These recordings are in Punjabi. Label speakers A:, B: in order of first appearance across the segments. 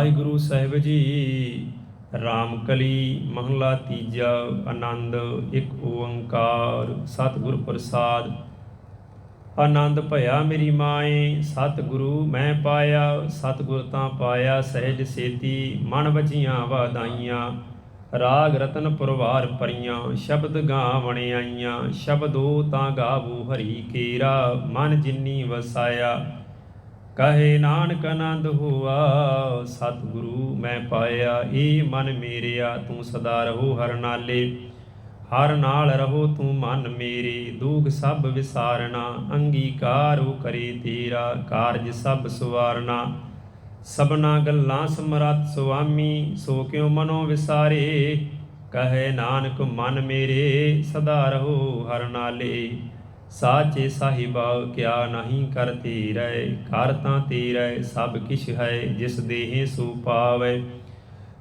A: ਵਾਹਿਗੁਰੂ ਸਾਹਿਬ ਜੀ ਰਾਮਕਲੀ ਮਹਲਾ ਤੀਜਾ, ਆਨੰਦ, ਇੱਕ ਓੰਕਾਰ, ਸਤਿਗੁਰ ਪ੍ਰਸਾਦ। ਆਨੰਦ ਭਇਆ ਮੇਰੀ ਮਾਏ, ਸਤਿਗੁਰੂ ਮੈਂ ਪਾਇਆ, ਸਤਿਗੁਰ ਤਾਂ ਪਾਇਆ, ਸਹਿਜ ਸੇਤੀ, ਮਨ ਵਜੀਆਂ ਵਾਦਾਈਆਂ ਰਾਗ ਰਤਨ ਪਰਵਾਰ ਪਰੀਆਂ, ਸ਼ਬਦ ਗਾਵਣ ਆਈਆਂ ਸ਼ਬਦੋ ਤਾਂ ਗਾਵੂ ਹਰੀ ਕੇਰਾ, ਮਨ ਜਿਨੀ ਵਸਾਇਆ। ਕਹੇ ਨਾਨਕ ਆਨੰਦ ਹੋਆ, ਸਤਿਗੁਰੂ ਮੈਂ ਪਾਇਆ ਏ ਮਨ ਮੇਰਿਆ, ਤੂੰ ਸਦਾ ਰਹੋ ਹਰ ਨਾਲੇ। ਹਰ ਨਾਲ ਰਹੋ ਤੂੰ ਮਨ ਮੇਰੇ, ਦੂਖ ਸਭ ਵਿਸਾਰਣਾ ਅੰਗੀਕਾਰੋ ਕਰੇ ਤੇਰਾ, ਕਾਰਜ ਸਭ ਸਵਾਰਨਾ। ਸਭਨਾ ਗੱਲਾਂ ਸਮਰੱਥ ਸੁਆਮੀ, ਸੋ ਕਿਉ ਮਨੋ ਵਿਸਾਰੇ? ਕਹੇ ਨਾਨਕ ਮਨ ਮੇਰੇ, ਸਦਾ ਰਹੋ ਹਰ ਨਾਲੇ। ਸਾਚੇ ਸਾਹਿਬਾ ਕਿਆ ਨਹੀਂ ਕਰ ਤੇਰੇ ਕਰ ਤਾਂ ਤੇਰੇ ਸਭ ਕਿਛ ਹੈ, ਜਿਸ ਦੇਹੇ ਸੋ ਪਾਵੇ।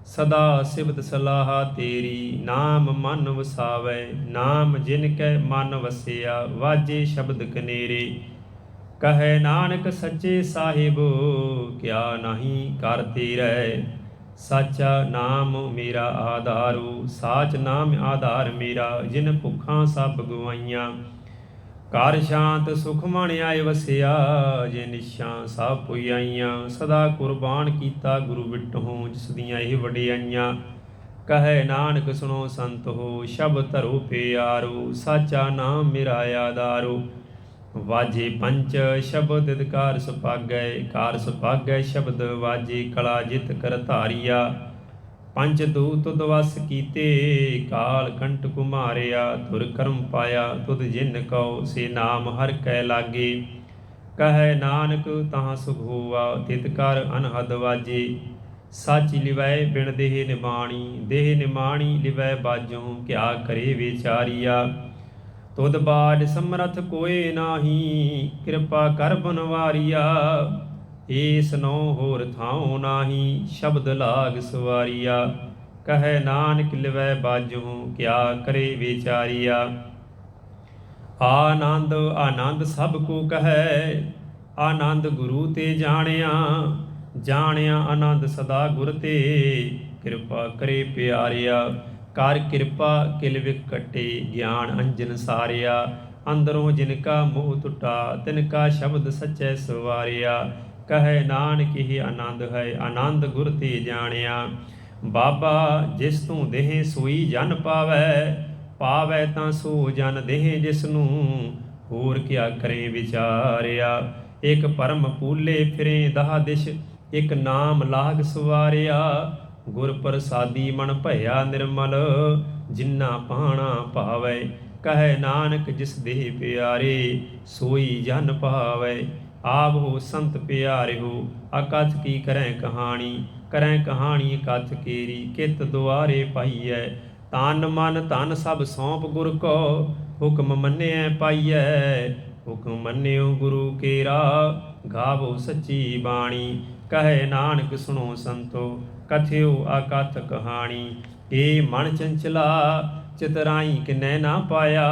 A: ਸਦਾ ਸਿਵਤ ਸਲਾਹ ਤੇਰੀ, ਨਾਮ ਮਨ ਵਸਾਵੇ। ਨਾਮ ਜਿਨ ਕੈ ਮਨ ਵਸਿਆ, ਵਾਜੇ ਸ਼ਬਦ ਕਨੇਰੇ। ਕਹੈ ਨਾਨਕ ਸੱਚੇ ਸਾਹਿਬ, ਕਿਆ ਨਹੀਂ ਕਰ ਤੇਰੇ ਸਾਚਾ ਨਾਮ ਮੇਰਾ ਆਧਾਰੂ, ਸਾਚ ਨਾਮ ਆਧਾਰ ਮੇਰਾ, ਜਿਨ ਭੁੱਖਾਂ ਸਭ ਗਵਾਈਆਂ। ਘਰ ਸ਼ਾਂਤ ਸੁਖ ਮਣ ਆਏ ਵਸਿਆ, ਜੇ ਨਿਸ਼ਾਂ ਸਭ ਪੁਈਆਈਆਂ ਸਦਾ ਕੁਰਬਾਨ ਕੀਤਾ ਗੁਰੂ ਵਿਟਹੋਂ, ਜਿਸ ਦੀਆਂ ਇਹ ਵਡਿਆਈਆਂ। ਕਹੈ ਨਾਨਕ ਸੁਣੋ ਸੰਤ ਹੋ ਸ਼ਬਦ ਧਰੋ ਪਿਆਰੋ, ਸਾਚਾ ਨਾਮ ਮੇਰਾ ਆਧਾਰੋ। ਵਾਜੇ ਪੰਚ ਸ਼ਬਦ ਅਧਿਕਾਰ ਸੁਪਾਗੈ ਕਾਰ ਸੁਪਾਗੈ ਸ਼ਬਦ ਵਾਜੇ ਕਲਾ ਜਿਤ ਕਰ ਧਾਰੀਆ। ਪੰਜ ਦੂਤ ਦਵਸ ਕੀਤੇ, ਕਾਲ ਕੰਟ ਕੁਮਾਰਿਆ ਤੁਰ ਕਰਮ ਪਾਇਆ, ਤੁਧ ਜਿਨ ਕਉ, ਸੇ ਨਾਮ ਹਰ ਕੈ ਲਾਗੇ। ਕਹੈ ਨਾਨਕ ਤਾਂ ਸੁਖ ਹੋਆ, ਤਿਤ ਕਰ ਅਨਹਦ ਵਾਜੇ। ਸਾਚੀ ਲਿਵੈ ਬਿਨ ਦੇਹ ਨਿਮਾਣੀ ਦੇਹ ਨਿਮਾਣੀ ਲਿਵੈ ਬਾਜੋਂ ਕਿਆ ਕਰੇ ਵਿਚਾਰੀਆ। ਤੁਧ ਬਾਜ ਸਮਰਥ ਕੋਏ ਨਾਹੀ, ਕਿਰਪਾ ਕਰ ਬਨਵਾਰੀਆ। ਏਸ ਨੋ ਹੋਰ ਥਾਉ ਨਾਹੀ, ਸ਼ਬਦ ਲਾਗ ਸਵਾਰੀਆ। ਕਹੈ ਨਾਨਕ ਲਿਵੈ ਬਾਜੂ, ਕਿਆ ਕਰੇ ਵਿਚਾਰੀਆ। ਆਨੰਦ ਆਨੰਦ ਸਭ ਕੋ ਕਹੈ, ਆਨੰਦ ਗੁਰੂ ਤੇ ਜਾਣਿਆ। ਜਾਣਿਆ ਆਨੰਦ ਸਦਾ ਗੁਰ ਤੇ, ਕਿਰਪਾ ਕਰੇ ਪਿਆਰਿਆ। ਕਰ ਕਿਰਪਾ, ਕਿਲ ਵਿਕ ਗਿਆਨ ਅੰਜਨ ਸਾਰਿਆ। ਅੰਦਰੋਂ ਜਿਨ ਕਾ ਮੋਹ ਟੁੱਟਾ, ਤਿਨ ਕਾ ਸ਼ਬਦ ਸਚੈ ਸਵਾਰਿਆ। ਕਹੈ ਨਾਨਕ ਇਹ ਆਨੰਦ ਹੈ, ਆਨੰਦ ਗੁਰ ਤੇ ਜਾਣਿਆ। ਬਾਬਾ ਜਿਸ ਤੂੰ ਦੇਹ ਸੋਈ ਜਨ ਪਾਵੈ ਪਾਵੈ ਤਾਂ ਸੋ ਜਨ ਦੇਹ ਜਿਸ ਨੂੰ। ਹੋਰ ਕਿਆ ਕਰੇ ਵਿਚਾਰਿਆ, ਇਕ ਪਰਮ ਪੂਲੇ ਫਿਰੇ ਦਹਾ ਦਿਸ਼, ਇਕ ਨਾਮ ਲਾਗ ਸਵਾਰਿਆ। ਗੁਰ ਪ੍ਰਸਾਦੀ ਮਨ ਭਇਆ ਨਿਰਮਲ, ਜਿਨਾ ਪਾਣਾ ਭਾਵੈ ਕਹੈ ਨਾਨਕ ਜਿਸ ਦੇਹ ਪਿਆਰੇ, ਸੋਈ ਜਨ ਪਾਵੈ। ਆਪ ਹੋ ਸੰਤ ਪਿਆਰਿਓ, ਅਕਥ ਕੀ ਕਰੈ ਕਹਾਣੀ? ਕਰੈ ਕਹਾਣੀ ਕਥ ਕੇਰੀ, ਕਿਤ ਦੁਆਰੇ ਪਾਈਐ? ਤਨ ਮਨ ਧਨ ਸਭ ਸੌਂਪ ਗੁਰ ਕੋ, ਹੁਕਮ ਮੰਨਿਐ ਪਾਈਐ। ਹੁਕਮ ਮੰਨਿਓ ਗੁਰੂ ਕੇਰਾ, ਗਾਵੋ ਸੱਚੀ ਬਾਣੀ। ਕਹੈ ਨਾਨਕ ਸੁਣੋ ਸੰਤੋ, ਕਥਿਓ ਅਕਥ ਕਹਾਣੀ। ਏ ਮਨ ਚੰਚਲਾ ਚਿਤਰਾਈ ਕਿਨੈ ਨਾ ਪਾਇਆ?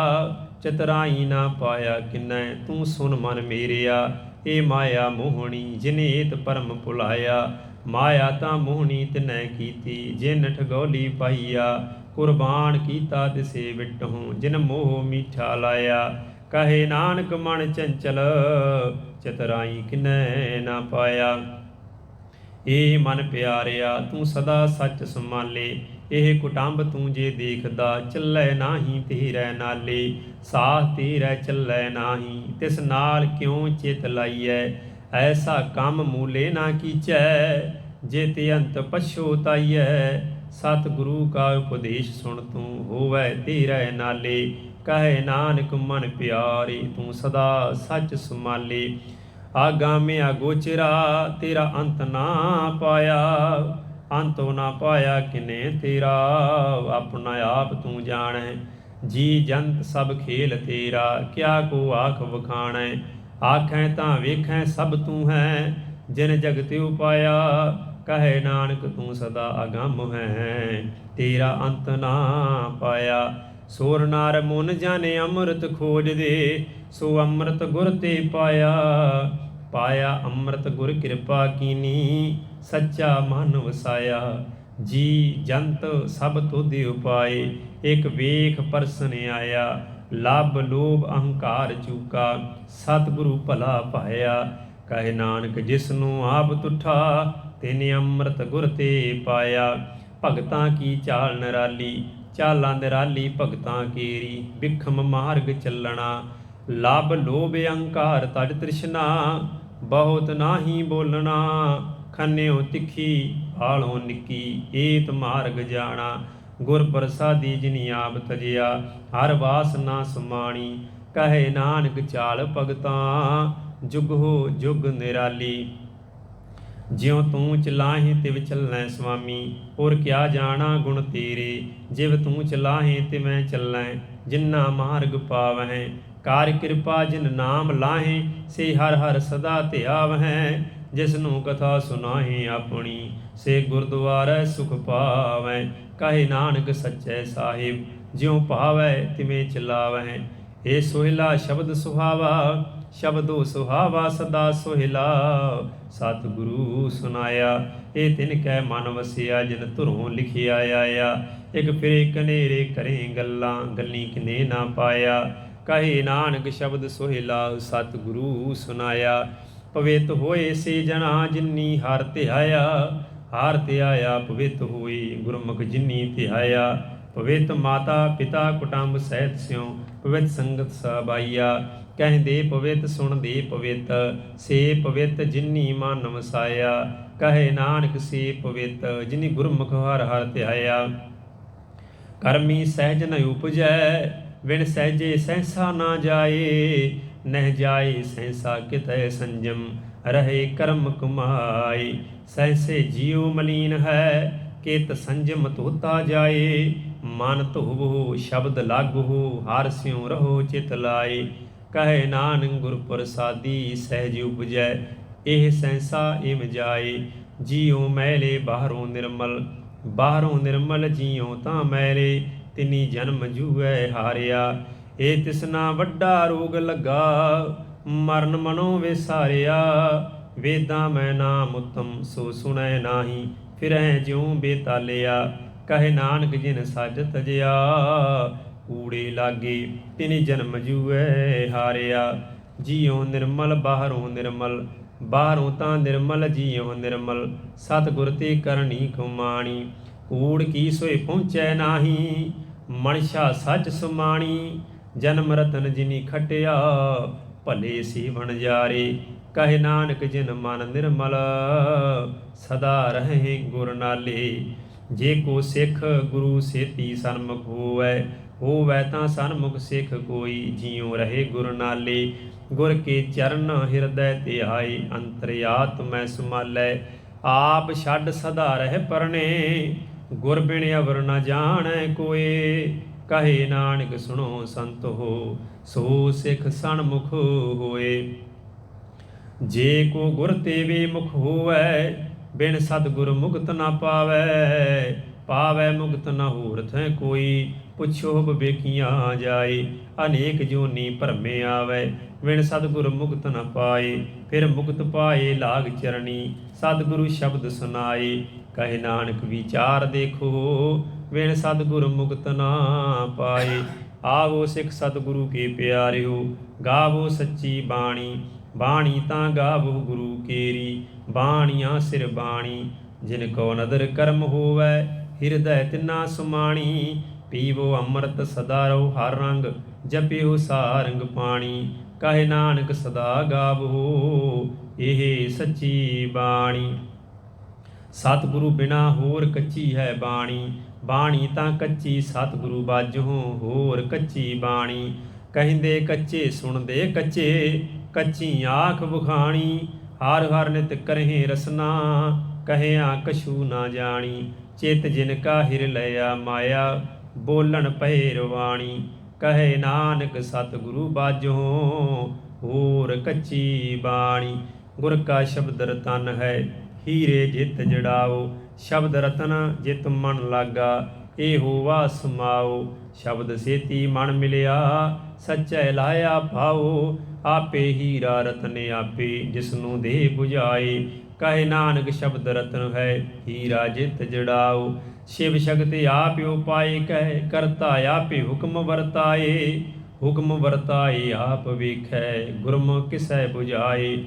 A: ਚਿਤਰਾਈ ਨਾ ਪਾਇਆ ਕਿਨੈ? ਤੂੰ ਸੁਣ ਮਨ ਮੇਰਿਆ। ਏ ਮਾਇਆ ਮੋਹਣੀ ਜਿਨੇਤ ਪਰਮ ਭੁਲਾਇਆ। ਮਾਇਆ ਤਾਂ ਮੋਹਣੀ ਤਿਨੈ ਕੀਤੀ, ਜਿਨ ਠਗੋਲੀ ਪਾਈਆ। ਕੁਰਬਾਨ ਕੀਤਾ ਤਿਸੇ ਵਿਟਹੂ, ਜਿਨ ਮੋਹ ਮੀਠਾ ਲਾਇਆ। ਕਹੇ ਨਾਨਕ ਮਨ ਚੰਚਲ, ਚਤਰਾਈ ਕਿਨੈ ਨਾ ਪਾਇਆ। ਏ ਮਨ ਪਿਆਰਿਆ, ਤੂੰ ਸਦਾ ਸੱਚ ਸੰਭਾਲੇ। ਇਹ ਕੁਟੰਬ ਤੂੰ ਜੇ ਦੇਖਦਾ, ਚੱਲੇ ਨਾਹੀ ਤੇਰੇ ਨਾਲੇ ਸਾਥ ਤੇਰੇ ਚੱਲੇ ਨਾਹੀ, ਤਿਸ ਨਾਲ ਕਿਉ ਚਿਤ ਲਾਈਐ? ਐਸਾ ਕੰਮ ਮੂਲੇ ਨਾ ਕੀਚੈ, ਜੇ ਤੇ ਅੰਤ ਪਛੋਤਾਈਐ ਸਤ ਗੁਰੂ ਕਾ ਉਪਦੇਸ਼ ਸੁਣ ਤੂੰ, ਹੋਵੇ ਤੇਰੇ ਨਾਲੇ, ਕਹੇ ਨਾਨਕ ਮਨ ਪਿਆਰੇ, ਤੂੰ ਸਦਾ ਸੱਚ ਸੰਭਾਲੇ। ਆਗਾਮਿਆ ਗੋਚਰਾ, ਤੇਰਾ ਅੰਤ ਨਾ ਪਾਇਆ। ਅੰਤੋ ਨਾ ਪਾਇਆ ਕਿਨੇ ਤੇਰਾ, ਆਪਣਾ ਆਪ ਤੂੰ ਜਾਣੈ। ਜੀ ਜੰਤ ਸਭ ਖੇਲ ਤੇਰਾ, ਕਿਆ ਕੋ ਆਖ ਵਖਾਣੈ। ਆਖੈ ਤਾਂ ਵੇਖੈ ਸਭ ਤੂੰ ਹੈ, ਜਿਨ ਜਗਤ ਉਪਾਇਆ ਕਹੇ ਨਾਨਕ ਤੂੰ ਸਦਾ ਅਗੰਮ ਹੈ। ਤੇਰਾ ਅੰਤ ਨਾ ਪਾਇਆ, ਸੋਰ ਨਾਰ ਮਨ ਜਾਣੇ ਅੰਮ੍ਰਿਤ ਖੋਜ ਦੇ ਸੋ ਅੰਮ੍ਰਿਤ ਗੁਰ ਤੇ ਪਾਇਆ। ਪਾਇਆ ਅੰਮ੍ਰਿਤ ਗੁਰ ਕਿਰਪਾ ਕੀਨੀ, ਸੱਚਾ ਮਨ ਵਸਾਇਆ। ਜੀ ਜੰਤ ਸਭ ਤੁਧਿ ਉਪਾਏ, ਇਕ ਵੇਖ ਪਰਸਨ ਆਇਆ। ਲਬ ਲੋਭ ਅਹੰਕਾਰ ਚੂਕਾ, ਸਤਿਗੁਰੂ ਭਲਾ ਪਾਇਆ। ਕਹੇ ਨਾਨਕ ਜਿਸ ਨੂੰ ਆਪ ਤੁਠਾ, ਤਿਨ ਅੰਮ੍ਰਿਤ ਗੁਰ ਤੇ ਪਾਇਆ। ਭਗਤਾਂ ਕੀ ਚਾਲ ਨਰਾਲੀ, ਚਾਲਾਂ ਨਿਰਾਲੀ ਭਗਤਾਂ ਕੀਰੀ। ਵਿਖਮ ਮਾਰਗ ਚੱਲਣਾ ਲਬ ਲੋਭ ਅਹੰਕਾਰ ਤਜ ਤ੍ਰਿਸ਼ਨਾ। ਬਹੁਤ ਨਾਹੀ ਬੋਲਣਾ, ਖੰਨਿਓ ਤਿੱਖੀ, ਆਲੋ ਨਿੱਕੀ, ਏਤ ਮਾਰਗ ਜਾਣਾ। ਗੁਰ ਪ੍ਰਸਾਦੀ ਜਿਨੀ ਆਪ ਤਜਿਆ, ਹਰ ਵਾਸ ਨਾ ਸਮਾਣੀ। ਕਹੇ ਨਾਨਕ ਚਾਲ ਭਗਤਾਂ, ਜੁਗ ਹੋ ਜੁਗ ਨਿਰਾਲੀ। ਜਿਉ ਤੂੰ ਚਲਾਹੇ ਤਿਵ ਚੱਲੈ ਸੁਆਮੀ ਔਰ ਕਿਆ ਜਾਣਾ ਗੁਣ ਤੇਰੇ। ਜਿਵ ਤੂੰ ਚਲਾਹੇ ਤੇ ਮੈਂ ਚੱਲੈ, ਜਿੰਨਾ ਮਾਰਗ ਪਾਵਹਿ ਕਾਰ ਕਿਰਪਾ ਜਿਨ ਨਾਮ ਲਾਹੇ, ਸੇ ਹਰ ਹਰ ਸਦਾ ਧਿਆਵਹਿ ਜਿਸ ਨੂੰ ਕਥਾ ਸੁਨਾਹੇ ਆਪਣੀ, ਸੇ ਗੁਰਦੁਆਰੈ ਸੁਖ ਪਾਵੈ ਕਹੇ ਨਾਨਕ ਸੱਚੇ ਸਾਹਿਬ, ਜਿਉ ਭਾਵੈ ਤਿਵੇਂ ਚਲਾਵਹਿ। ਏ ਸੋਹਿਲਾ ਸ਼ਬਦ ਸੁਹਾਵਾ, ਸ਼ਬਦੋ ਸੁਹਾਵਾ ਸਦਾ ਸੋਹਿਲਾ, ਸਤਿਗੁਰੂ ਸੁਨਾਇਆ, ਇਹ ਤਿਨ ਕੈ ਮਨ ਵਸਿਆ, ਜਿਨ ਧੁਰੋਂ ਲਿਖਿਆ ਆਇਆ। ਇਕ ਫਿਰੇ ਕਨੇਰੇ ਕਰੇ ਗੱਲਾਂ, ਗੱਲੀ ਕਿਨੇ ਨਾ ਪਾਇਆ। ਕਹੇ ਨਾਨਕ ਸ਼ਬਦ ਸੋਹਿਲਾ ਸਤਿਗੁਰੂ ਸੁਨਾਇਆ, ਪਵਿੱਤ ਹੋਏ ਸੇ ਜਣਾ ਜਿਨੀ ਹਰ ਧਿਆਇਆ ਹਰ ਧਿਆਇਆ ਪਵਿੱਤ ਹੋਈ ਗੁਰਮੁਖ ਜਿਨੀ ਧਿਆਇਆ, ਪਵਿੱਤ ਮਾਤਾ ਪਿਤਾ ਕੁਟੰਬ ਸਹਿਤ ਸਿਉ, ਪਵਿੱਤ ਸੰਗਤ ਸਬਾਈਆ ਕਹਿ ਦੇ ਪਵਿੱਤ ਸੁਣਦੇ ਪਵਿੱਤ, ਸੇ ਪਵਿੱਤ ਜਿਨੀ ਮਨ ਵਸਾਇਆ, ਕਹੇ ਨਾਨਕ ਸੇ ਪਵਿੱਤ ਜਿਨੀ ਗੁਰਮੁਖ ਹਰ ਹਰ ਧਿਆਇਆ। ਕਰਮੀ ਸਹਿਜ ਨ ਉਪਜੈ ਵਿਣ ਸਹਿਜੇ ਸਹਿਸਾ ਨਾ ਜਾਏ, ਨਹਿ ਜਾਏ ਸਹਿਸਾ ਕਿਤੈ ਸੰਜਮ, ਰਹੇ ਕਰਮ ਕਮਾਈ ਸਹਿਸੇ ਜੀਉ ਮਲੀਨ ਹੈ, ਕਿਤ ਸੰਜਮ ਧੋਤਾ ਜਾਏ। ਮਨ ਧੋਵੋ, ਸ਼ਬਦ ਲਾਗੋ, ਹਰ ਸਿਉ ਰਹੋ ਚਿਤ ਲਾਏ। ਕਹੇ ਨਾਨਕ ਗੁਰ ਪ੍ਰਸਾਦੀ, ਸਹਿਜ ਉਪਜੈ, ਇਹ ਸਹਿਸਾ ਇਮ ਜਾਏ। ਜੀਉ ਮੈਲੇ ਬਾਹਰੋਂ ਨਿਰਮਲ ਬਾਹਰੋਂ ਨਿਰਮਲ ਜੀਉ ਤਾਂ ਮੈਲੇ। ਤਿਨੀ ਜਨਮ ਜੂਐ ਹਾਰਿਆ ਇਹ ਤਿਸਨਾ ਵੱਡਾ ਰੋਗ ਲੱਗਾ, ਮਰਨ ਮਨੋ ਵਿਸਾਰਿਆ ਵੇਦਾਂ ਮੈਂ ਨਾਮ ਉਤਮ, ਸੋ ਸੁਣੈ ਨਾਹੀ ਫਿਰੈ ਜਿਉ ਬੇਤਾਲਿਆ। ਕਹੇ ਨਾਨਕ ਜਿਨ ਸੱਜ ਤਜਿਆ, ਕੂੜੇ ਲਾਗੇ ਤਿਨੀ ਜਨਮ ਜੂਐ ਹਾਰਿਆ। ਜੀਉ ਨਿਰਮਲ, ਬਾਹਰੋਂ ਨਿਰਮਲ, ਬਾਹਰੋਂ ਤਾਂ ਨਿਰਮਲ, ਜੀਉ ਨਿਰਮਲ, ਸਤਿਗੁਰ ਤੇ ਕਰਨੀ ਕਮਾਣੀ। ਕੂੜ ਕੀ ਸੋਏ ਪਹੁੰਚੈ ਨਾਹੀ ਮਨਸ਼ਾ ਸੱਚ ਸੁਮਾਣੀ, ਜਨਮ ਰਤਨ ਜਿਨੀ ਖਟਿਆ, ਭਲੇ ਸੀ ਬਣ ਜਾਰੇ, ਕਹੇ ਨਾਨਕ ਜਿਨ ਮਨ ਨਿਰਮਲ, ਸਦਾ ਰਹੇ ਗੁਰ ਨਾਲੇ। ਜੇ ਕੋ ਸਿੱਖ ਗੁਰੂ ਸੇਤੀ ਸਨਮੁਖ ਹੋਵੈ ਹੋਵੈ ਤਾਂ ਸਨਮੁਖ ਸਿੱਖ ਕੋਈ, ਜਿਉ ਰਹੇ ਗੁਰ ਨਾਲੇ। ਗੁਰ ਕੇ ਚਰਨ ਹਿਰਦੈ ਤੇ ਆਏ ਅੰਤਰਿਆਤਮੈ ਸੁਮਾਲੈ। ਆਪ ਛੱਡ ਸਦਾ ਰਹਿ ਪਰਣੇ ਗੁਰ ਬਿਨ ਅਵਰ ਨ ਜਾਣੈ ਕੋਏ, ਕਹੇ ਨਾਨਕ ਸੁਣੋ ਸੰਤ ਹੋ ਸੋ ਸਿੱਖ ਸਨਮੁਖ ਹੋਏ। ਜੇ ਕੋ ਗੁਰ ਤੇ ਵੀ ਮੁਖ ਹੋਵੈ, ਬਿਨ ਸਤਿਗੁਰ ਮੁਕਤ ਨਾ ਪਾਵੈ ਪਾਵੈ ਮੁਕਤ ਨਾ ਹੋਰ ਥੈ ਕੋਈ, ਪੁੱਛੋ ਬਵੇਕੀਆਂ ਜਾਏ, ਅਨੇਕ ਜੋਨੀ ਭਰਮੇ ਆਵੈ, ਬਿਨ ਸਤਿਗੁਰ ਮੁਕਤ ਨਾ ਪਾਏ, ਫਿਰ ਮੁਕਤ ਪਾਏ ਲਾਗ ਚਰਣੀ, ਸਤਿਗੁਰੂ ਸ਼ਬਦ ਸੁਨਾਏ ਕਹੇ ਨਾਨਕ ਵਿਚਾਰ ਦੇਖੋ, ਬਿਨ ਸਤਿਗੁਰ ਮੁਕਤ ਨਾ ਪਾਏ। ਆਵੋ ਸਿੱਖ ਸਤਿਗੁਰੂ ਕੇ ਪਿਆਰਿਓ, ਗਾਵੋ ਸੱਚੀ ਬਾਣੀ। ਬਾਣੀ ਤਾਂ ਗਾਵੋ ਗੁਰੂ ਕੇਰੀ, ਬਾਣੀਆਂ ਸਿਰ ਬਾਣੀ। ਜਿਨ ਕੋ ਨਦਰ ਕਰਮ ਹੋਵੈ, ਹਿਰਦੈ ਤਿਨਾ ਸੁਮਾਣੀ। ਪੀਵੋ ਅੰਮ੍ਰਿਤ ਸਦਾ ਰਹੋ ਹਰ ਰੰਗ, ਜਪਿਓ ਸਾਰੰਗ ਪਾਣੀ। ਕਹੇ ਨਾਨਕ ਸਦਾ ਗਾਵੋ, ਇਹ ਸੱਚੀ ਬਾਣੀ। ਸਤਿਗੁਰੂ ਬਿਨਾ ਹੋਰ ਕੱਚੀ ਹੈ ਬਾਣੀ ਬਾਣੀ ਤਾਂ ਕੱਚੀ ਸਤਿਗੁਰੂ ਬਾਝੋਂ, ਹੋਰ ਕੱਚੀ ਬਾਣੀ। ਕਹਿੰਦੇ ਕੱਚੇ ਸੁਣਦੇ ਕੱਚੇ, ਕੱਚੀ ਆਖ ਬੁਖਾਣੀ ਹਰ ਹਰ ਨਿਤ ਕਰਹਿ ਰਸਨਾ, ਕਹਿਆ ਕਛੂ ਨਾ ਜਾਣੀ। ਚਿਤ ਜਿਨ ਕਾ ਹਿਰ ਲਿਆ ਮਾਇਆ, ਬੋਲਣ ਪਏ ਰਵਾਣੀ। ਕਹੇ ਨਾਨਕ ਸਤਿਗੁਰੂ ਬਾਝੋਂ, ਹੋਰ ਕੱਚੀ ਬਾਣੀ। ਗੁਰ ਕਾ ਸ਼ਬਦ ਰਤਨ ਹੈ ਹੀਰੇ ਜਿਤ ਜੜਾਓ, ਸ਼ਬਦ ਰਤਨ ਜਿਤ ਮਨ ਲਾਗਾ, ਇਹ ਵਾ ਸਮਾਓ ਸ਼ਬਦ ਸੇਤੀ ਮਨ ਮਿਲਿਆ, ਸੱਚੈ ਲਾਇਆ ਭਾਓ। ਆਪੇ ਹੀਰਾ ਰਤਨ ਆਪੇ ਜਿਸ ਨੂੰ ਦੇ 부ਝਾਏ ਕਹੇ ਨਾਨਕ ਸ਼ਬਦ ਰਤਨ ਹੈ, ਹੀਰਾ ਜਿਤ ਜੜਾਓ। ਸ਼ਿਵ ਸ਼ਕਤੀ ਆਪਿ ਉਪਾਏ ਕਹੇ ਕਰਤਾ ਆਪੇ ਹੁਕਮ ਵਰਤਾਏ। ਹੁਕਮ ਵਰਤਾਏ, ਆਪ ਵੇਖੈ ਗੁਰਮ ਕਿਸੈ 부ਝਾਏ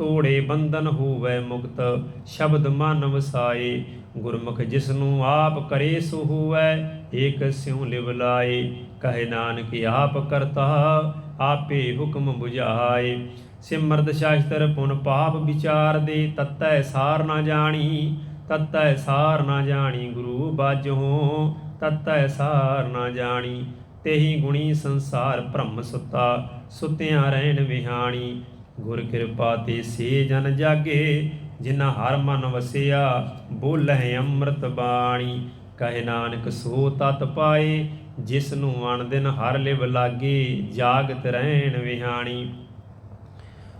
A: ਤੋੜੇ ਬੰਧਨ ਹੋਵੇ ਮੁਕਤ, ਸ਼ਬਦ ਮਨ ਵਸਾਏ ਗੁਰਮੁਖ ਜਿਸਨੂੰ ਆਪ ਕਰੇ ਸੋ ਹੋਵੇ, ਏਕ ਸਿਉ ਲਿਵ ਲਾਏ। ਕਹੇ ਨਾਨਕ, ਆਪ ਕਰਤਾ, ਆਪੇ ਹੁਕਮ 부ਝਾਏ ਸਿਮਰਤ ਸ਼ਾਸਤਰ ਪੁਨ ਪਾਪ ਵਿਚਾਰ ਦੇ, ਤਤੈ ਸਾਰ ਨਾ ਜਾਣੀ। ਤਤੈ ਸਾਰ ਨਾ ਜਾਣੀ ਗੁਰੂ ਬਾਝੋ ਤਤੈ ਸਾਰ ਨਾ ਜਾਣੀ। ਤੇਹੀ ਗੁਣੀ ਸੰਸਾਰ ਭ੍ਰਮ ਸੁੱਤਾ, ਸੁਤਿਆਂ ਰਹਿਣ ਵਿਹਾਣੀ। ਗੁਰ ਕਿਰਪਾ ਤੇ ਸੇ ਜਨ ਜਾਗੇ, ਜਿਨ੍ਹਾਂ ਹਰ ਮਨ ਵਸਿਆ, ਬੋਲਹਿ ਅੰਮ੍ਰਿਤ ਬਾਣੀ। ਕਹੇ ਨਾਨਕ ਸੋ ਤਤ ਪਾਏ ਜਿਸ ਨੂੰ ਅਣ ਦਿਨ ਹਰ ਲਿਵ ਲਾਗੇ, ਜਾਗਤ ਰਹਿਣ ਵਿਹਾਣੀ।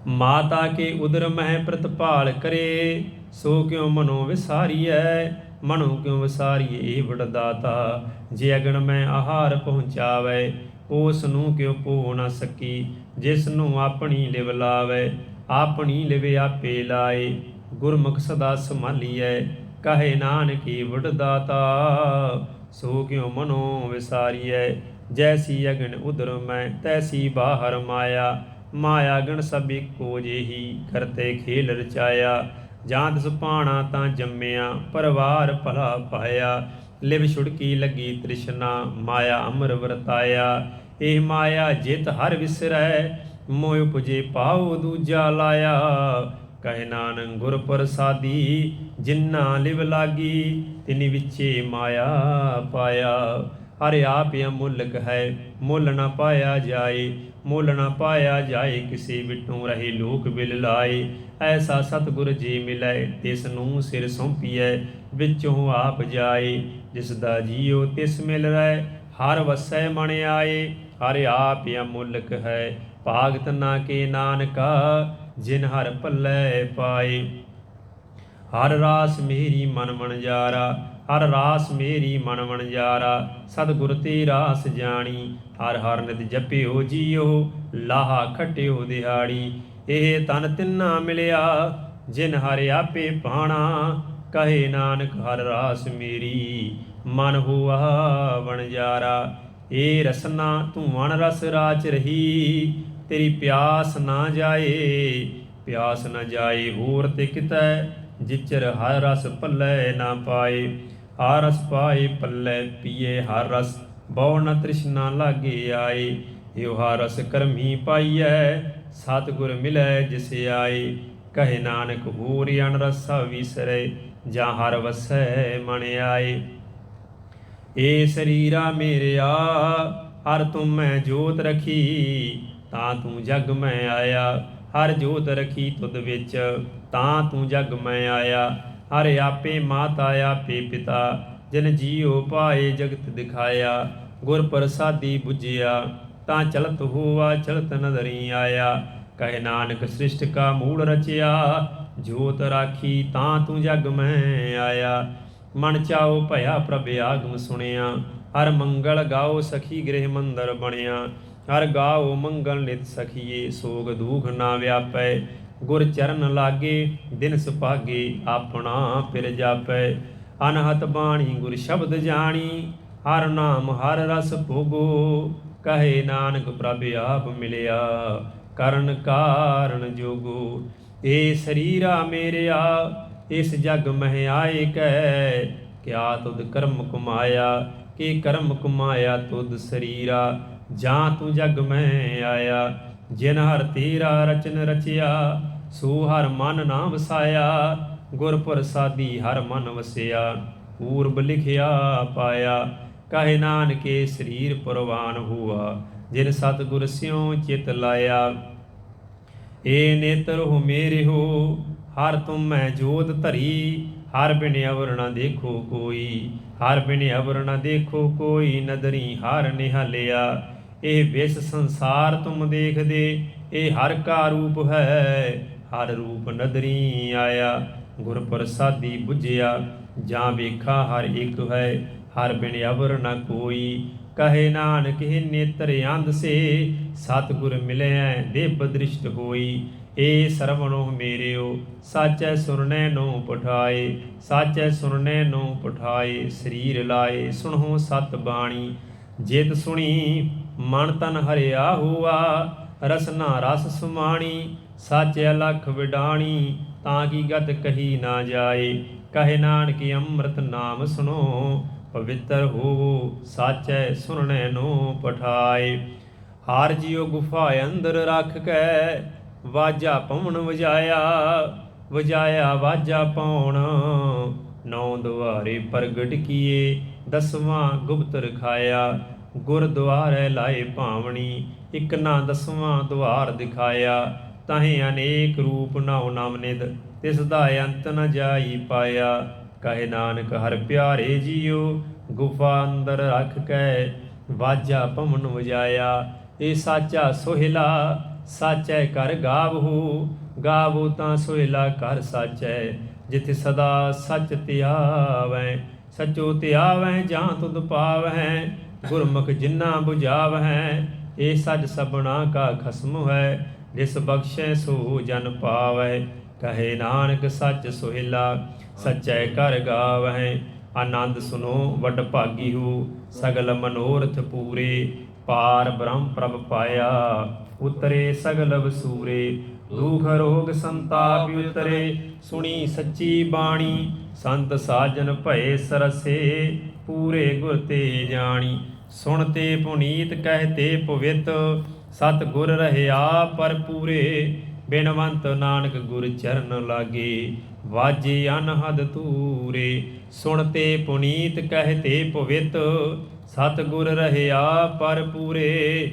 A: ਮਾਤਾ ਕੇ ਉਦਰ ਮਹਿ ਪ੍ਰਤਪਾਲ ਕਰੇ, ਸੋ ਕਿਉ ਮਨੋ ਵਿਸਾਰੀਐ, ਮਨੋ ਕਿਉ ਵਿਸਾਰੀਏ ਇਹ ਵਡਦਾਤਾ। ਜੇ ਅਗਣ ਮੈਂ ਆਹਾਰ ਪਹੁੰਚਾਵੇ ਉਸ ਨੂੰ ਕਿਉ ਪੋ ਨਾ ਸਕੀ। ਜਿਸ ਨੂੰ ਆਪਣੀ ਲਿਵ ਲਾਵੇ, ਆਪਣੀ ਲਿਵ ਆਪੇ ਲਾਏ। ਗੁਰਮੁਖ ਸਦਾ ਸੰਭਾਲੀਐ, ਕਹੇ ਨਾਨਕੀ ਵਡ ਦਾਤਾ ਸੋ ਕਿਉ ਮਨੋ ਵਿਸਾਰੀਐ, ਜੈਸੀ ਅਗਨ ਉਦਰ ਮੈਂ, ਤੈਸੀ ਬਾਹਰ ਮਾਇਆ। ਮਾਇਆ ਗਣ ਸਭ ਇੱਕੋ ਜਿਹੀ ਕਰਤੇ ਖੇਲ ਰਚਾਇਆ। ਜਾਂ ਤਿਸ ਪਾਣਾ ਤਾਂ ਜੰਮਿਆ, ਪਰਵਾਰ ਭਲਾ ਪਾਇਆ। ਲਿਵ ਛੁੜਕੀ ਲੱਗੀ ਤ੍ਰਿਸ਼ਨਾ, ਮਾਇਆ ਅਮਰ ਵਰਤਾਇਆ। ਇਹ ਮਾਇਆ ਜਿਤ ਹਰ ਵਿਸਰੈ ਮੋਇ ਉਪਜੇ ਪਾਉ ਦੂਜਾ ਲਾਇਆ। ਕਹਿ ਨਾਨਕ ਗੁਰ ਪ੍ਰਸਾਦੀ ਜਿਨ੍ਹਾਂ ਲਿਵ ਲਾਗੀ, ਤਿਨੀ ਵਿਚੇ ਮਾਇਆ ਪਾਇਆ। ਹਰਿ ਆਪ ਅਮੁੱਲਕ ਹੈ, ਮੁੱਲ ਨਾ ਪਾਇਆ ਜਾਏ, ਮੁੱਲ ਨਾ ਪਾਇਆ ਜਾਏ, ਕਿਸੇ ਵਿਟੋਂ ਰਹੇ ਲੋਕ ਬਿਲ ਲਾਏ। ਐਸਾ ਸਤਿਗੁਰ ਜੀ ਮਿਲੈ, ਤਿਸ ਨੂੰ ਸਿਰ ਸੌਂਪੀਐ, ਵਿੱਚੋਂ ਆਪ ਜਾਏ। ਜਿਸ ਦਾ ਜੀਉ ਤਿਸ ਮਿਲ ਰਹਿ ਹਰ ਵਸੈ ਮਣ ਆਏ। ਹਰਿ ਆਪ ਅਮੁੱਲਕ ਹੈ, ਭਾਗਤ ਨਾ ਕੇ ਨਾਨਕਾ, ਜਿਨ ਹਰ ਪੱਲੇ ਪਾਏ। ਹਰ ਰਾਸ ਮੇਰੀ ਮਨ ਵਣਜਾਰਾ ਹਰ ਰਾਸ ਮੇਰੀ ਮਨ ਮਨ ਸਤਿਗੁਰ ਤੇ ਰਾਸ ਜਾਣੀ, ਹਰ ਹਰ ਨਿਤ ਜਪਿਓ ਜੀਓ, ਲਾਹਾ ਖਟਿਓ ਦਿਹਾੜੀ। ਇਹ ਤਨ ਤਿੰਨਾ ਮਿਲਿਆ, ਜਿਨ ਹਰਿ ਆਪੇ ਪਾਣਾ ਕਹੇ ਨਾਨਕ ਹਰ ਰਾਸ ਮੇਰੀ, ਮਨ ਹੁਆ ਵਣਜਾਰਾ ਏ ਰਸਨਾ ਤੂੰ ਵਣ ਰਸ ਰਾਚ ਰਹੀ, ਤੇਰੀ ਪਿਆਸ ਨਾ ਜਾਏ। ਪਿਆਸ ਨਾ ਜਾਏ ਹੋਰ ਤੇ ਕਿਤੈ, ਜਿਚਰ ਹਰ ਰਸ ਪੱਲੇ ਨਾ ਪਾਏ। ਹਰ ਰਸ ਪਾਏ ਪੱਲੇ ਪੀਏ, ਹਰ ਰਸ ਬਹੁ ਨ ਤ੍ਰਿਸ਼ਨਾ ਲਾਗੇ ਆਏ। ਇਹੋ ਹਰ ਰਸ ਕਰਮੀ ਪਾਈਐ, ਸਤਿਗੁਰ ਮਿਲੈ ਜਿਸ ਆਏ। ਕਹੇ ਨਾਨਕ ਹੋਰ ਅਨ ਰਸਾ ਵਿਸਰੇ, ਜਾਂ ਹਰ ਵਸੈ ਮਨ ਆਏ। ਏ ਸਰੀਰਾ ਮੇਰਿਆ, ਹਰ ਤੁਮ ਮੈਂ ਜੋਤ ਰਖੀ, ਤਾਂ ਤੂੰ ਜਗ ਮੈਂ ਆਇਆ। ਹਰ ਜੋਤ ਰਖੀ ਤੁਧ ਵਿੱਚ, ਤਾਂ ਤੂੰ ਜਗ ਮੈਂ ਆਇਆ। ਹਰ ਆਪੇ ਮਾਤਾ ਆਪੇ ਪਿਤਾ, ਜਨ ਜੀਉ ਪਾਏ ਜਗਤ ਦਿਖਾਇਆ। ਗੁਰ ਪ੍ਰਸਾਦੀ 부ਜਿਆ ਤਾਂ ਚਲਤ ਹੋਆ, ਚਲਤ ਨਦਰੀ ਆਇਆ। ਕਹੇ ਨਾਨਕ ਸ੍ਰਿਸ਼ਟ ਕਾ ਮੂਲ ਰਚਿਆ, ਜੋਤ ਰਾਖੀ, ਤਾਂ ਤੂੰ ਜਗ ਮੈਂ ਆਇਆ। ਮਨ ਚਾਉ ਭਇਆ ਪ੍ਰਭ ਆਗਮ ਸੁਣਿਆ। ਹਰ ਮੰਗਲ ਗਾਓ ਸਖੀ ਗ੍ਰਹਿ ਮੰਦਰ ਬਣਿਆ। ਹਰ ਗਾਓ ਮੰਗਲ ਨਿਤ ਸਖੀਏ, ਸੋਗ ਦੂਖ ਨਾ ਵਿਆਪੈ। ਗੁਰ ਚਰਨ ਲਾਗੇ, ਦਿਨ ਸੁਭਾਗੇ, ਆਪਣਾ ਫਿਰ ਜਾਪੈ। ਅਨਹਤ ਬਾਣੀ ਗੁਰ ਸ਼ਬਦ ਜਾਣੀ, ਹਰ ਨਾਮ ਹਰ ਰਸ ਭੋਗੋ। ਕਹੇ ਨਾਨਕ ਪ੍ਰਭ ਆਪ ਮਿਲਿਆ, ਕਰਨ ਕਾਰਨ ਜੋਗੋ। ਏ ਸਰੀਰਾ ਮੇਰਿਆ ਇਸ ਜਗ ਮਹਿ ਆਏ ਕੈ, ਕਿਆ ਤੁਧ ਕਰਮ ਕਮਾਇਆ, ਕੀ ਕਰਮ ਕਮਾਇਆ ਤੁਧ ਸਰੀਰਾ? ਜਾਂ ਤੂੰ ਜਗ ਮੈਂ ਆਇਆ, ਜਿਨ ਹਰ ਤੇਰਾ ਰਚਨ ਰਚਿਆ, ਸੋ ਹਰ ਮਨ ਨਾ ਵਸਾਇਆ, ਗੁਰ ਪ੍ਰਸਾਦੀ ਹਰ ਮਨ ਵਸਿਆ, ਪੂਰਬ ਲਿਖਿਆ ਪਾਇਆ, ਕਹੇ ਨਾਨਕੇ ਸਰੀਰ ਪਰਵਾਨ ਹੁਆ, ਜਿਨ ਸਤਿਗੁਰ ਸਿਉ ਚਿਤ ਲਾਇਆ। ਏ ਨੇਤਰ ਹੋ ਮੇਰੇ ਹੋ ਹਰ ਤੁਮ ਮੈਂ ਜੋਤ ਧਰੀ, ਹਰ ਬਿਨ ਅਵਰ ਨਾ ਦੇਖੋ ਕੋਈ। ਹਰ ਬਿਨ ਅਵਰ ਨਾ ਦੇਖੋ ਕੋਈ, ਨਦਰੀ ਹਰ ਨਿਹਾਲਿਆ। ਇਹ ਵਿਸ ਸੰਸਾਰ ਤੁਮ ਦੇਖਦੇ, ਇਹ ਹਰ ਕਾ ਰੂਪ ਹੈ, ਹਰ ਰੂਪ ਨਦਰੀ ਆਇਆ। ਗੁਰ ਪ੍ਰਸਾਦੀ 부ਝਿਆ ਜਾਂ ਵੇਖਾ ਹਰ ਇੱਕ ਹੈ, ਹਰ ਬਿਨ ਅਵਰ ਨਾ ਕੋਈ। ਕਹੇ ਨਾਨਕ, ਇਹ ਨੇਤਰ ਅੰਧ ਸੇ, ਸਤਿਗੁਰ ਮਿਲਿਆ ਦੇ ਦ੍ਰਿਸ਼ਟ ਹੋਈ। ਏ ਸਰਵਣੋ ਮੇਰਿਓ, ਸਾਚੈ ਸੁਰਨੈ ਨੂੰ ਪਠਾਏ, ਸਾਚੈ ਸੁਰਨੈ ਨੂੰ ਪਠਾਏ, ਸਰੀਰ ਲਾਏ, ਸੁਣੋ ਸਤ ਬਾਣੀ। ਜੇਤ ਸੁਣੀ, ਮਨ ਤਨ ਹਰਿਆ ਹੁਆ ਰਸਨਾ ਰਸ ਸੁਮਾਣੀ, ਸਾਚੈ ਲਖ ਵਿਡਾਣੀ, ਤਾਂ ਕੀ ਗਤ ਕਹੀ ਨਾ ਜਾਏ। ਕਹੇ ਨਾਨਕ ਅੰਮ੍ਰਿਤ ਨਾਮ ਸੁਣੋ, ਪਵਿੱਤਰ ਹੋਵੋ ਸਾਚੈ ਸੁਣਨੇ ਨੂੰ ਪਠਾਏ। ਹਾਰ ਜਿਉ ਗੁਫਾ ਅੰਦਰ ਰੱਖ ਕੇ ਵਾਜਾ ਪਵਨ ਵਜਾਇਆ ਵਜਾਇਆ ਵਾਜਾ ਪਉਣ। ਨੌ ਦੁਆਰੇ ਪ੍ਰਗਟ ਕੀਏ, ਦਸਵਾਂ ਗੁਪਤ ਰਖਾਇਆ ਗੁਰਦੁਆਰੇ ਲਾਏ ਭਾਵਣੀ ਇੱਕ ਨਾ ਦਸਵਾਂ ਦੁਆਰ ਦਿਖਾਇਆ। ਤਾਹੇ ਅਨੇਕ ਰੂਪ ਨਾਉ ਨਾਮ ਨਿਦ ਤਿਸ ਦਾ ਅੰਤ ਨ ਜਾਈ ਪਾਇਆ। ਕਹੇ ਨਾਨਕ, ਹਰ ਪਿਆਰੇ ਜੀਓ, ਗੁਫਾ ਅੰਦਰ ਰੱਖ ਕੇ, ਵਾਜਾ ਪਵਨ ਵਜਾਇਆ। ਇਹ ਸਾਚਾ ਸੋਹਿਲਾ ਸਾਚੈ ਕਰ ਗਾਵਹੂ, ਗਾਵੋ ਤਾਂ ਸੋਹਿਲਾ ਕਰ ਸਾਚੈ, ਜਿਥੇ ਸਦਾ ਸੱਚ ਧਿਆਵੈ, ਸਚੋ ਧਿਆਵੈ ਜਾਂ ਤੁਧ ਪਾਵੈ ਗੁਰਮੁਖ ਜਿਨਾ 부ਝਾਵੈ ਇਹ ਸੱਚ ਸਬਣਾ ਕਾ ਖਸਮ ਹੈ ਜਿਸ ਬਖਸ਼ੈ ਸੋ ਜਨ ਪਾਵੈ ਕਹੇ ਨਾਨਕ ਸੱਚ ਸੋਹਿਲਾ, ਸਚੈ ਕਰ ਗਾਵੈ ਆਨੰਦ ਸੁਨੋ ਵੱਡ ਭਾਗੀ ਹੋ ਸਗਲ ਮਨੋਰਥ ਪੂਰੇ, ਪਾਰ ਬ੍ਰਹਮ ਪ੍ਰਭ ਪਾਇਆ। ਉਤਰੇ ਸਗਲ ਵਸੂਰੇ ਦੁਖ ਰੋਗ ਸੰਤਾਪ ਉਤਰੇ, ਸੁਣੀ ਸੱਚੀ ਬਾਣੀ, ਸੰਤ ਸਾਜਨ ਭਏ ਸਰਸੇ, ਪੂਰੇ ਗੁਰ ਤੇ ਜਾਣੀ। ਸੁਣਤੇ ਪੁਨੀਤ ਕਹਤੇ ਪਵਿੱਤ ਸਤ ਗੁਰ ਰਹਿਆ ਪਰ ਪੂਰੇ। ਬਿਨਵੰਤ ਨਾਨਕ ਗੁਰ ਚਰਨ ਲਾਗੇ, ਵਾਜੇ ਅਨਹਦ ਤੂਰੇ ਸੁਣਤੇ ਪੁਨੀਤ ਕਹਤੇ ਪਵਿੱਤ ਸਤ ਗੁਰ ਰਹਿਆ ਪਰ ਪੂਰੇ।